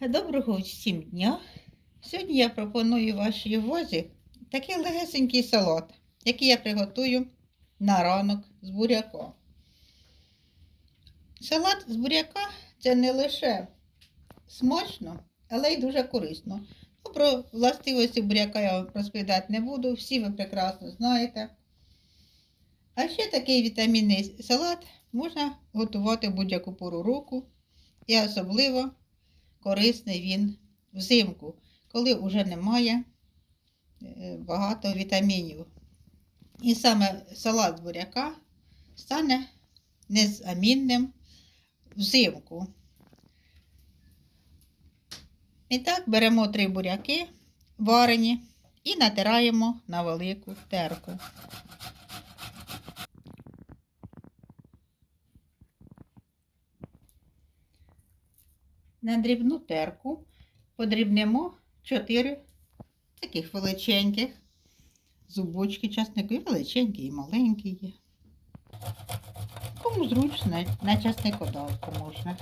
Доброго всім дня! Сьогодні я пропоную вашій увазі такий легесенький салат, який я приготую на ранок з буряка. Салат з буряка це не лише смачно, але й дуже корисно. Ну, про властивості буряка я вам розповідати не буду, всі ви прекрасно знаєте. А ще такий вітамінний салат можна готувати будь-яку пору року і особливо корисний він взимку, коли вже немає е, багато вітамінів. І саме салат буряка стане незамінним взимку. І так беремо три буряки варені і натираємо на велику терку. На дрібну терку подрібнемо 4 таких величеньких зубочки часнику. І величенькі, і маленькі є. Кому зручно, на часникодавку можна.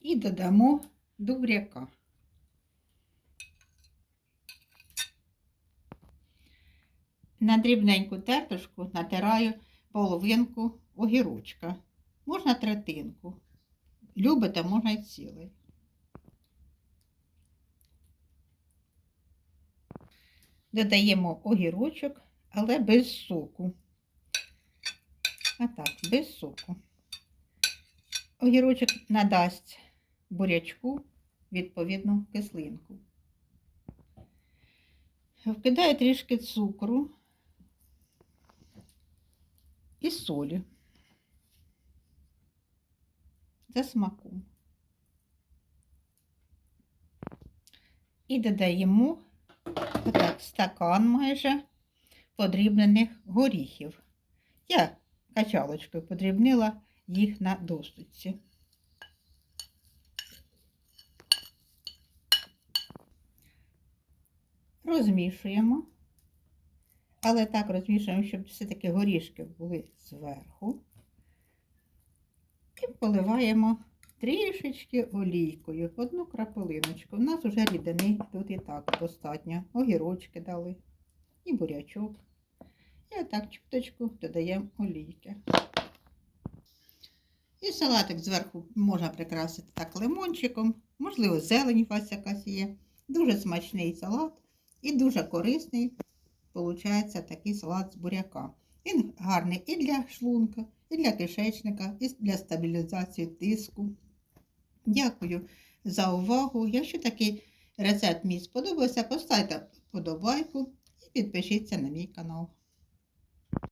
І додамо дубряка. На дрібненьку тертушку натираю половинку огірочка. Можна третинку. Любите, можна й цілий. Додаємо огірочок, але без соку. А так, без соку. Огірочок надасть бурячку відповідну кислинку. Вкидаю трішки цукру і солі за смаком. І додаємо отак стакан майже подрібнених горіхів. Я качалочкою подрібнила їх на досточці. Розмішуємо, але так розмішуємо, щоб все-таки горішки були зверху. Поливаємо трішечки олійкою, одну крапелиночку. У нас вже рідини тут і так достатньо. Огірочки дали і бурячок. І отак чуточку додаємо олійки. І салатик зверху можна прикрасити так лимончиком, можливо, зелень у вас якась є. Дуже смачний салат і дуже корисний, виходить, такий салат з буряка. Він гарний і для шлунка, і для кишечника, і для стабілізації тиску. Дякую за увагу. Якщо такий рецепт мій сподобався, поставте вподобайку і підпишіться на мій канал.